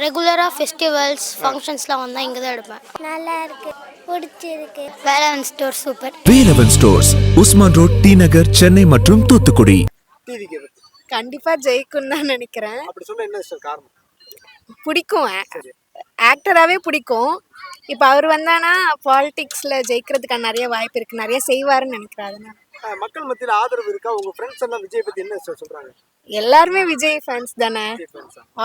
ரெகுலராக ஃபெஸ்டிவல்ஸ் ஃபங்க்ஷன்ஸ்லாம் வந்தால் இங்கே தான் எடுப்பேன். நல்லா இருக்கு. பிடிச்சிருக்கு. Velavan store super Velavan stores Usman road T Nagar Chennai மற்றும் தூத்துக்குடி. டிவிக்கு பத்தி கண்டிப்பா ஜெயிக்கும் தான் நினைக்கிறேன். அப்படி சொன்னா என்ன காரணம்? பிடிக்கும். ஆக்டராகவே பிடிக்கும். இப்போ அவர் வந்தானா பாலிடிக்ஸில் ஜெயிக்கிறதுக்கான நிறைய வாய்ப்பு இருக்கு. நிறைய செய்வாருன்னு நினைக்கிறேன் அதனால. மக்கள் மத்தியில ஆதரவு இருக்கா? உங்க ஃப்ரெண்ட்ஸ் எல்லாம் விஜய் பத்தி என்ன சார் சொல்றாங்க? எல்லாருமே விஜய் ஃபேன்ஸ் தானே?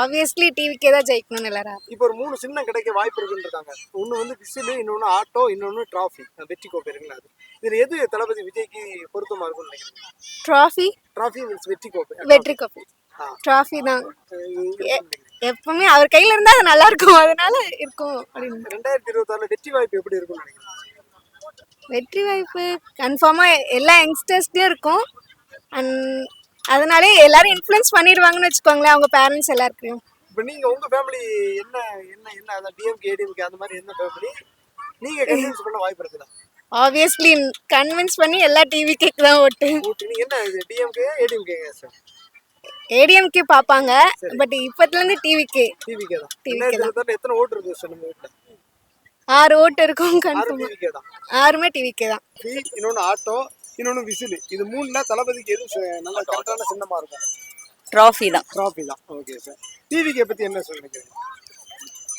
ஆப்வியஸ்லி டிவிக்கே தான் ஜெயிக்கணும்னு எல்லாரும். இப்போ ஒரு மூணு சின்னம் கிடைக்க வாய்ப்பு இருக்குன்னு இருக்காங்க ஒன்னு வந்து விசில் இன்னொன்னு ஆட்டோ இன்னொன்னு டிராஃபி வெற்றி கோப்பை இருக்குல்ல அது. இதுல எது தளபதி விஜய்க்கு பொருத்தமா இருக்கும்னு நினைக்கிறீங்க? ட்ராஃபி டிராஃபி மீன்ஸ் வெற்றி கோப்பை. வெற்றி கப்பு. ட்ராஃபி தான். எப்பவுமே அவர் கையில இருந்தா அது நல்லா இருக்கும். அதனால இருக்கும் அப்படின்னு. ரெண்டாயிரத்தி இருபத்தாறுல வெற்றி வாய்ப்பு எப்படி இருக்கும்னு நினைக்கிறீங்க? வெற்றி வாய்ப்பு கன்ஃபார்மாக எல்லா யங்ஸ்டர்ஸ்டையும் இருக்கும். அண்ட் அதனாலே எல்லாரும் இன்ஃப்ளூயன்ஸ் பண்ணிடுவாங்கன்னு வச்சுக்கோங்களேன் அவங்க பேரண்ட்ஸ் எல்லாருக்கும். இப்போ நீங்க உங்க ஃபேமிலி என்ன என்ன என்ன அதான் டிஎம்கே ஏடிஎம்கே அந்த மாதிரி என்ன ஃபேமிலி நீங்க கன்வின்ஸ் பண்ண வாய்ப்பு இருக்குதா? ஆப்வியஸ்லி கன்வின்ஸ் பண்ணி எல்லா டிவி கேக் தான் ஓட்டு. நீங்க என்ன இது டிஎம்கே ஏடிஎம்கே சார் ஏடிஎம்கே பார்ப்பாங்க பட் இப்பத்துலேருந்து டிவிக்கு டிவிக்கே தான். ரெண்டாயிரத்தி இருபத்தாறுல எத்தனை ஓட்டு இருக்கு சார் நம்ம வீட்டில்? ஆறு ஓட்டு இருக்கும் கன்ஃபார்ம் டிவிக்கே தான். ஆறுமே டிவிக்கே தான். இன்னொன்று ஆட்டோ இன்னொன்று விசில். இது மூணுல தளபதிக்கு எது ச- நல்ல கரெக்டான சின்னமா இருக்கும்? ட்ராஃபி தான். ட்ராஃபி தான். ஓகே சார் டிவிக்கே பத்தி என்ன சொல்றீங்க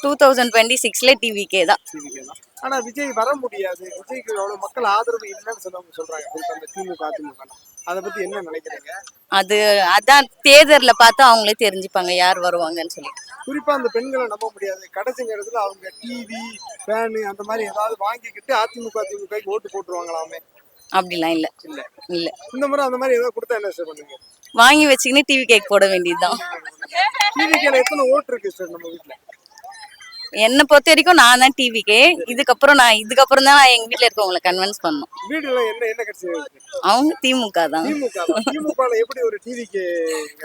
டூ தௌசண்ட் டுவெண்ட்டி சிக்ஸ்ல டிவிக்கே தான். டிவிக்கே தான். ஆனா விஜய் வர முடியாது. விஜய்க்கு அவ்வளவு மக்கள் ஆதரவு இல்லைன்னு சொல்லவங்க சொல்றாங்க. குறிப்பா அந்த திமுக அதிமுக அதை பத்தி என்ன நினைக்கிறீங்க? அது அதான் தேர்தல்ல பார்த்து அவங்களே தெரிஞ்சுப்பாங்க யார் வருவாங்கன்னு சொல்லிட்டு குறிப்பா அந்த பெண்களை நம்ப முடியாது. கடைசி நேரத்துல அவங்க டிவி ஃபேனு அந்த மாதிரி ஏதாவது வாங்கிக்கிட்டு அதிமுக திமுகக்கு ஓட்டு போட்டுருவாங்களாமே. அப்படிலாம் இல்ல. இல்ல. இந்த முறை அந்த மாதிரி ஏதாவது கொடுத்தா என்ன சார் பண்ணுவீங்க? வாங்கி வச்சுக்கின்னு டிவி கேக் போட வேண்டியதுதான். டிவிக்கேல எத்தனை ஓட்டு இருக்கு சார் நம்ம வீட்டுல என்னை பொறுத்த வரைக்கும் நான் தான் டிவிக்கே இதுக்கப்புறம் நான் இதுக்கப்புறம் தான் நான் எங்க வீட்ல இருக்கவங்களை கன்வின்ஸ் பண்ணணும். வீடுல என்ன என்ன கட்சி அவங்க திமுக தான். திமுக எப்படி ஒரு டிவிக்கு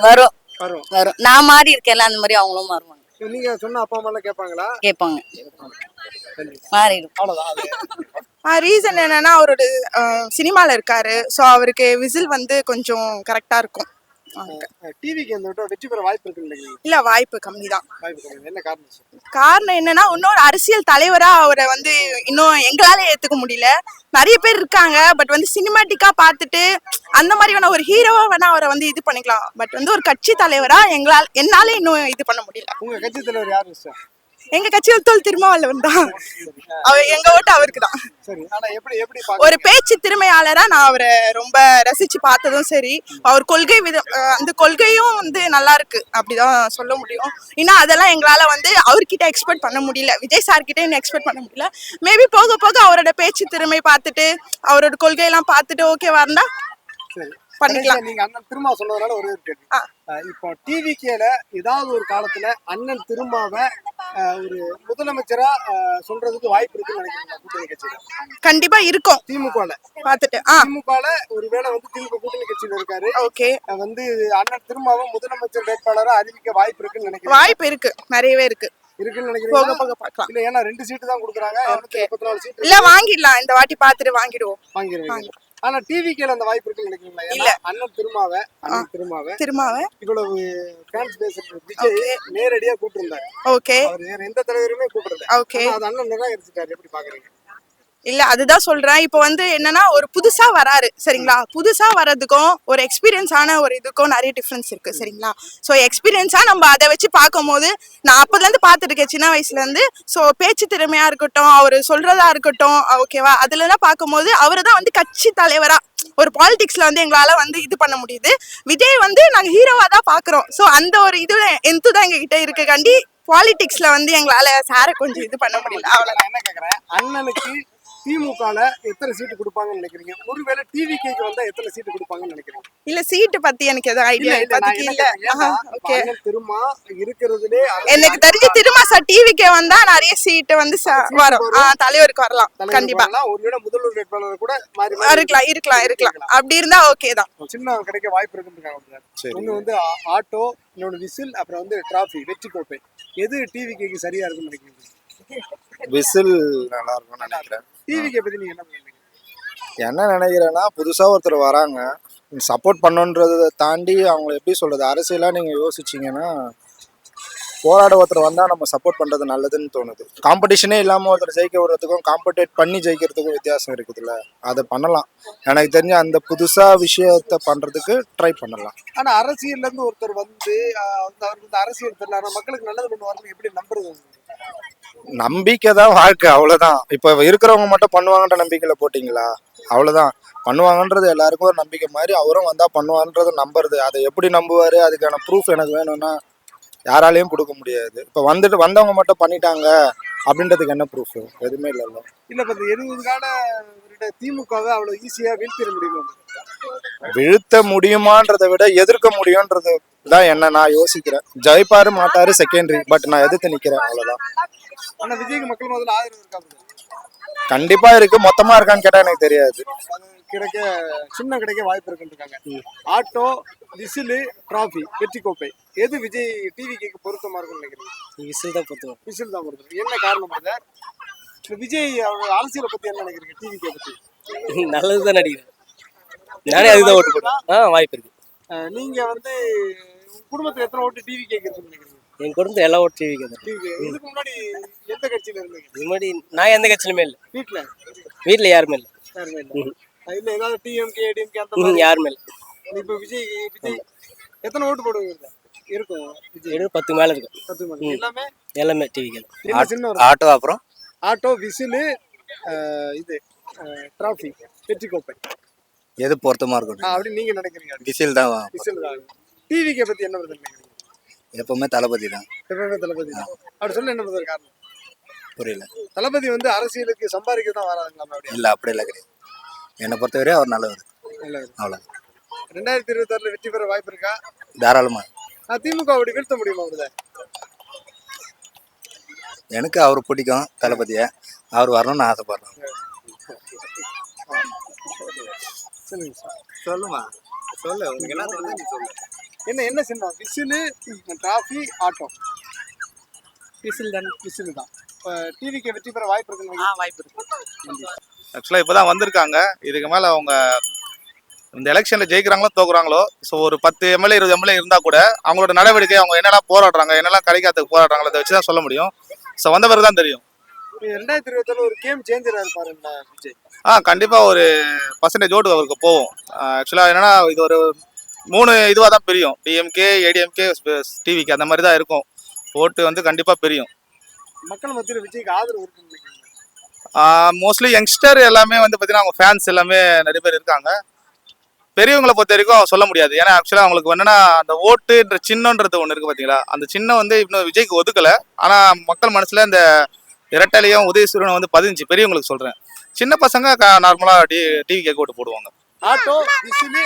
வரும். வரும்? வரும். நான் மாறி இருக்கேன்ல அந்த மாதிரி அவங்களும் மாறுவாங்க. நீங்க சொன்ன அப்பா அம்மா எல்லாம் கேட்பாங்களா? கேட்பாங்க. மாறிடும். அவ்வளோதான் ரீசன் என்னன்னா அவரோட சினிமாவில் இருக்காரு. ஸோ அவருக்கு விசில் வந்து கொஞ்சம் கரெக்டாக இருக்கும். டிவிக்கு இந்த விட்டு வெற்றி பெற வாய்ப்பு இருக்கு இல்லைங்க இல்லை வாய்ப்பு கம்மி தான் காரணம் என்னன்னா இன்னொரு அரசியல் தலைவராக அவரை வந்து இன்னும் எங்களால ஏற்றுக்க முடியல. நிறைய பேர் இருக்காங்க பட் வந்து சினிமாட்டிக்காக பார்த்துட்டு அந்த மாதிரி வேணா ஒரு ஹீரோவா வேணா அவரை வந்து இது பண்ணிக்கலாம். பட் வந்து ஒரு கட்சி தலைவரா எங்களால் என்னால இன்னும் இது பண்ண முடியல. உங்க கட்சி தலைவர் யாரு சார்? எங்க கட்சியில் தோல் திருமாவளவன் தான் அவர் எங்க ஓட்டு அவருக்கு தான் ஒரு பேச்சு திறமையாளரா நான் அவரை ரொம்ப ரசிச்சு பார்த்ததும் சரி. அவர் கொள்கை விதம் அந்த கொள்கையும் வந்து நல்லா இருக்கு. அப்படிதான் சொல்ல முடியும். ஏன்னா அதெல்லாம் எங்களால வந்து அவர்கிட்ட எக்ஸ்பெக்ட் பண்ண முடியல. விஜய் சார் கிட்ட இன்னும் எக்ஸ்பெக்ட் பண்ண முடியல. மேபி போக போக அவரோட பேச்சு திறமை பார்த்துட்டு அவரோட கொள்கையெல்லாம் பார்த்துட்டு ஓகேவா இருந்தா பண்ணிக்கலாம். நீங்க அண்ணன் திருமா சொன்னதுனால ஒரே இப்போ டிவிக்கேல ஏதாவது ஒரு காலத்துல அண்ணன் திருமாவை ஒரு முதலமைச்சரா சொல்றதுக்கு வாய்ப்பு இருக்குன்னு நினைக்கிறீங்க கூட்டணி கட்சியில. கண்டிப்பா இருக்கும். திமுகல. பார்த்துட்டு ஆ. திமுகல ஒருவேளை வந்து திமுக கூட்டணி கட்சியில இருக்காரு. ஓகே. வந்து அண்ணன் திருமாவை முதலமைச்சர் வேட்பாளரா அறிவிக்க வாய்ப்பு இருக்குன்னு நினைக்கிறேன். வாய்ப்பு இருக்கு. நிறையவே இருக்கு. இருக்குன்னு பார்க்கலாம். இல்ல ஏன்னா ரெண்டு சீட்டு தான் கொடுக்குறாங்க. இல்ல வாங்கிடலாம். இந்த வாட்டி பார்த்துட்டு வாங்கிடுவோம். வாங்கிருவீங்க ஆனா டிவிக்கேல அந்த வாய்ப்பு இருக்குன்னு நினைக்கிறீங்களா? இல்ல. அண்ணன் திருமாவை அண்ணன் திருமாவை திருமாவை. இவ்வளவு ஃபேன்ஸ் பேசுறது விஜய் நேரடியா கூப்பிட்டுருந்தாரு. ஓகே. அவர் வேற எந்த தலைவருமே கூப்பிடல. Okay. ஆனா அது அண்ணன் நிராகரிச்சுட்டாரு. எப்படி பாக்குறீங்க? இல்ல அதுதான் சொல்றேன். இப்போ வந்து என்னன்னா ஒரு புதுசா வராரு சரிங்களா? புதுசா வர்றதுக்கும் ஒரு எக்ஸ்பீரியன்ஸான ஒரு இதுக்கும் நிறைய டிஃப்ரென்ஸ் இருக்கு சரிங்களா? ஸோ எக்ஸ்பீரியன்ஸா நம்ம அதை வச்சு பார்க்கும்போது நான் அப்பதுல இருந்து பார்த்துட்டு இருக்கேன் சின்ன வயசுல இருந்து ஸோ பேச்சு திறமையா இருக்கட்டும் அவர் சொல்றதா இருக்கட்டும் ஓகேவா அதுல எல்லாம் பார்க்கும்போது அவரை தான் வந்து கட்சி தலைவரா. ஒரு பாலிடிக்ஸ்ல வந்து எங்களால வந்து இது பண்ண முடியுது. விஜய் வந்து நாங்க ஹீரோவா தான் பாக்குறோம் ஸோ அந்த ஒரு இது எந்த தான் எங்க கிட்ட இருக்கு கண்டி பாலிடிக்ஸ்ல வந்து எங்களால சாரை கொஞ்சம் இது பண்ண முடியல. அவ்வளவு நான் என்ன கேக்குறேன் அண்ணனுக்கு திமுகல எத்தனை சீட்டு கொடுப்பாங்கன்னு நினைக்கிறீங்க? ஒருவேளை டிவி கேக்கு வந்தா எத்தனை சீட்டு கொடுப்பாங்கன்னு நினைக்கிறீங்க? இல்ல சீட்டு பத்தி எனக்கு எதுவும் இல்ல ஐடியா இல்ல. இல்ல ஓகே திருமா இருக்கிறதுலே எனக்கு தெரிஞ்சு திரும்ப சார் டிவிக்கு வந்தா நிறைய சீட்டு வந்து ச- வரும். தலைவருக்கு வரலாம். கண்டிப்பா. ஒருவேளை முதல்வர் வேட்பாளர் கூட மாறி மாறி இருக்கலாம் இருக்கலாம் இருக்கலாம். அப்படி இருந்தா ஓகே தான். சின்ன கிடைக்க வாய்ப்பு இருக்குன்னு ஒண்ணு வந்து ஆட்டோ இன்னொன்னு விசில் அப்புறம் வந்து டிராஃபி வெற்றி கோப்பை. எது டிவி கேக்கு சரியா இருக்குன்னு நினைக்கிறீங்க? விசில் நல்லா இருக்கும்னு நினைக்கிறேன். டிவி பத்தி நீங்க என்ன நினைக்கிறீங்க? என்ன நினைக்கிறேன்னா புதுசாக ஒருத்தர் வராங்க. சப்போர்ட் பண்ணுன்றதை தாண்டி அவங்கள எப்படி சொல்றது? அரசியலாக நீங்கள் யோசிச்சீங்கன்னா போராட ஒருத்தர் வந்தா நம்ம சப்போர்ட் பண்றது நல்லதுன்னு தோணுது. காம்படிஷனே இல்லாம ஒருத்தர் ஜெயிக்க விடுறதுக்கும் காம்படேட் பண்ணி ஜெயிக்கிறதுக்கும் வித்தியாசம் இருக்குதுல்ல. அதை பண்ணலாம். எனக்கு தெரிஞ்ச அந்த புதுசா விஷயத்த பண்றதுக்கு ட்ரை பண்ணலாம். ஆனா அரசியல்ல இருந்து ஒருத்தர் வந்து அவருக்கு வந்து அரசியல் தெரியல. மக்களுக்கு நல்லது பண்ணுவாருன்னு எப்படி நம்புறது? நம்பிக்கை தான் வாழ்க்கை அவ்வளவுதான். இப்ப இருக்கிறவங்க மட்டும் பண்ணுவாங்கன்ற நம்பிக்கையில போட்டீங்களா? அவ்வளவுதான். பண்ணுவாங்கன்றது எல்லாருக்கும் ஒரு நம்பிக்கை மாதிரி அவரும் வந்தா பண்ணுவான்றத நம்புறது. அதை எப்படி நம்புவாரு? அதுக்கான ப்ரூஃப் எனக்கு வேணும்னா யாராலையும் கொடுக்க முடியாது. இப்ப வந்துட்டு வந்தவங்க மட்டும் பண்ணிட்டாங்க அப்படின்றதுக்கு என்ன ப்ரூஃப் எதுவுமே இல்லைல்ல இல்ல. இப்ப இந்த எழுபது கால திமுகவை அவ்வளவு ஈஸியா வீழ்த்திட முடியுமா? வீழ்த்த முடியுமான்றதை விட எதிர்க்க முடியும்ன்றது தான் என்ன நான் யோசிக்கிறேன். ஜெயிப்பாரு மாட்டாரு செகண்டரி பட் நான் எதிர்த்து நிக்கிறேன். அவ்வளவுதான். ஆனா விஜய்க்கு மக்கள் முதல்ல ஆதரவு இருக்கா? கண்டிப்பா இருக்கு. மொத்தமா இருக்கான்னு கேட்டா எனக்கு தெரியாது. கிடைக்க சின்ன கிடைக்க வாய்ப்பு இருக்குன்னு இருக்காங்க ஆட்டோ விசிலு டிராஃபி வெற்றி கோப்பை எது விஜய் டிவிக்கு பொருத்தமா இருக்கும்னு நினைக்கிறீங்க? விசில் தான் பொறுத்தவரை. விசில் தான் பொருத்தம் என்ன காரணம் இப்ப விஜய் அவர் அரசியலை பத்தி என்ன நினைக்கிறீங்க டிவிக்கை பத்தி? நல்லது தான் நடிக்கிறேன் நானே அதுதான் ஓட்டு போடுவேன் ஆ வாய்ப்பு இருக்கு. நீங்க வந்து குடும்பத்துல எத்தனை ஓட்டு டிவி கேட்கறதுன்னு நினைக்கிறீங்க? என் குடும்பத்தில் எல்லா ஓட்டு டிவி டிவி இதுக்கு முன்னாடி எந்த கட்சியில இருந்தீங்க? இது மாதிரி நான் எந்த கட்சியிலுமே இல்லை. வீட்டுல வீட்டில் யாருமே இல்லை. யாருமே இல்ல. இல்ல ஏதாவது டிஎம்கே ஏடிஎம்கே அந்த மாதிரி? யாருமே இல்லை இப்ப விஜய் விஜய் எத்தனை ஓட்டு போடுவீங்க இருக்கும் விஜய். பத்து மேலே இருக்கும் பத்து மணி எல்லாமே? எல்லாமே டிவிக்கு ஆட்டோ அப்புறம்? ஆட்டோ விசிலு இது டிராஃபி வெற்றி கோப்பை எது பொருத்தமா இருக்கட்டும். அப்படி நீங்க நினைக்கிறீங்க. விசில் தான் விசில் தான். டிவிக்கை பத்தி என்ன நினைக்கிறீங்க? எப்பவுமே தளபதி தான். எப்பவுமே தளபதி தான். அப்படி சொல்ல என்ன காரணம்? புரியல. தளபதி வந்து அரசியலுக்கு சம்பாதிக்க தான் வராதுங்களா இல்ல அப்படி இல்லை கிடையாது. என்னை பொறுத்தவரை அவர் நல்லவர். நல்லது அவ்வளோ ரெண்டாயிரத்தி இருபத்தி ஆறுல வெற்றி பெற வாய்ப்பு இருக்கா? தாராளமா. ஆ, திமுக அப்படி வீழ்த்த முடியுமா அவருத? எனக்கு அவர் பிடிக்கும் தளபதியை. அவர் வரணும்னு ஆசைப்படுறேன். சொல்லுங்க சார். சொல்லுமா? சொல்லு உங்களுக்கு என்ன தோணுது நீ சொல்லு. என்ன என்ன சின்னம் விசிலு டிராஃபி ஆட்டோ. விசில் தான் விசில் தான். இப்போ டிவிக்கு வெற்றி பெற வாய்ப்பு இருக்குன்னு வாய்ப்பு இருக்கு. ஆக்சுவலாக இப்போ தான் வந்திருக்காங்க. இதுக்கு மேலே அவங்க இந்த எலெக்ஷனில் ஜெயிக்கிறாங்களோ தோக்குறாங்களோ ஸோ ஒரு பத்து எம்எல்ஏ இருபது எம்எல்ஏ இருந்தால் கூட அவங்களோட நடவடிக்கை அவங்க என்னெல்லாம் போராடுறாங்க என்னெல்லாம் கிடைக்காததுக்கு போராடுறாங்களோ அதை வச்சு தான் சொல்ல முடியும். ஸோ வந்த பிறகு தான் தெரியும். ரெண்டாயிரத்தி ஒரு கேம் சேஞ்சரா இருப்பாரு விஜய். ஆ கண்டிப்பாக ஒரு பர்சன்டேஜ் ஓட்டு அவருக்கு போகும் ஆக்சுவலாக என்னன்னா இது ஒரு மூணு இதுவாக தான் பிரியும். டிஎம்கே ஏடிஎம்கே டிவிக்கு அந்த மாதிரி தான் இருக்கும். ஓட்டு வந்து கண்டிப்பாக பிரியும். மக்கள் மத்தியில் விஜய்க்கு ஆதரவு இருக்குன்னு மோஸ்ட்லி யங்ஸ்டர் எல்லாமே வந்து பார்த்தீங்கன்னா அவங்க ஃபேன்ஸ் எல்லாமே நிறைய பேர் இருக்காங்க. பெரியவங்களை பொறுத்த வரைக்கும் சொல்ல முடியாது. ஏன்னா ஆக்சுவலாக அவங்களுக்கு என்னன்னா அந்த ஓட்டுன்ற சின்னன்றது ஒன்று இருக்கு பார்த்தீங்களா அந்த சின்னம் வந்து இன்னும் விஜய்க்கு ஒதுக்கலை. ஆனால் மக்கள் மனசில் இந்த இரட்டலையும் உதயசூரனும் வந்து பதிஞ்சு பெரியவங்களுக்கு சொல்கிறேன் சின்ன பசங்க நார்மலாக டி டிவி கேட்க ஓட்டு போடுவாங்க. ஆட்டோ விசிலு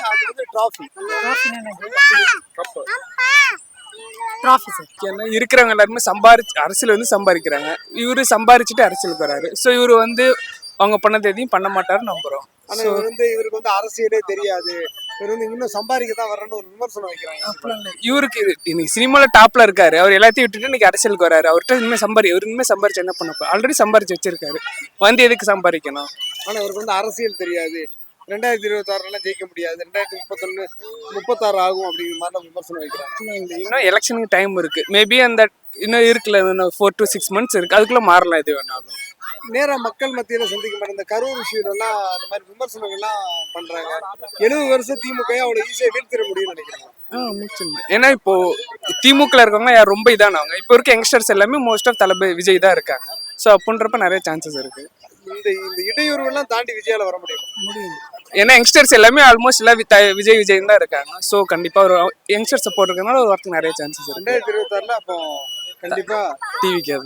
டிராஃபி ஏன்னா இருக்கிறவங்க எல்லாருமே சம்பாரிச்சு அரசியல் வந்து சம்பாதிக்கிறாங்க. இவரு சம்பாரிச்சுட்டு அரசியலுக்கு வராரு ஸோ இவரு வந்து அவங்க பண்ணது எதையும் பண்ண மாட்டாருன்னு நம்புறோம். ஆனா இவர் வந்து இவருக்கு வந்து அரசியலே தெரியாது. இவர் வந்து இன்னும் சம்பாதிக்க தான் வரணும்னு ஒரு விமர்சனம் வைக்கிறாங்க. இவருக்கு இது இன்னைக்கு சினிமால டாப்ல இருக்காரு. அவர் எல்லாத்தையும் விட்டுட்டு இன்னைக்கு அரசியலுக்கு வராரு. அவர்கிட்ட இனிமே சம்பாரி இவர் இனிமே சம்பாரிச்சு என்ன பண்ண ஆல்ரெடி சம்பாரிச்சு வச்சிருக்காரு. வந்து எதுக்கு சம்பாதிக்கணும்? ஆனா இவருக்கு வந்து அரசியல் தெரியாது. ரெண்டாயிரத்தி இருபத்தி ஆறுலாம் ஜெயிக்க முடியாது. ரெண்டாயிரத்தி முப்பத்தொன்னு முப்பத்தாறு ஆகும் அப்படிங்கிற மாதிரிலாம் விமர்சனம் வைக்கிறாங்க. இன்னும் எலெக்ஷனுக்கு டைம் இருக்கு. மேபி அந்த இன்னும் இருக்குல்ல இன்னும் ஃபோர் டு சிக்ஸ் மந்த்ஸ் இருக்கு. அதுக்குள்ள மாறலாம் எது வேணாலும். நேரா மக்கள் மத்தியில சந்திக்க மாட்டேன். இந்த கரூர் விஷயம் எல்லாம் அந்த மாதிரி விமர்சனங்கள்லாம் பண்றாங்க. எழுபது வருஷம் திமுக அவ்வளவு ஈஸியா வீழ்த்திட முடியும்னு நினைக்கிறாங்க. ஏன்னா இப்போ திமுகல இருக்கவங்க யார் ரொம்ப இதானவங்க. இப்போ இருக்க யங்ஸ்டர்ஸ் எல்லாமே மோஸ்ட் ஆஃப் தளபதி விஜய் தான் இருக்காங்க. ஸோ அப்படின்றப்ப நிறைய சான்சஸ் இருக்கு. இந்த இந்த இடையூறு எல்லாம் தாண்டி விஜயால வர முடியும்? ஏன்னா யங்ஸ்டர்ஸ் எல்லாமே ஆல்மோஸ்ட் எல்லாம் விஜய் விஜய் தான் இருக்காங்க. ஸோ கண்டிப்பா ஒரு யங்ஸ்டர் சப்போர்ட் இருக்கனால ஒரு வரத்துக்கு நிறைய சான்சஸ் இருக்கு. ரெண்டாயிரத்தி இருபத்தி ஆறுல அப்போ கண்டிப்பா டிவிக்கே தான்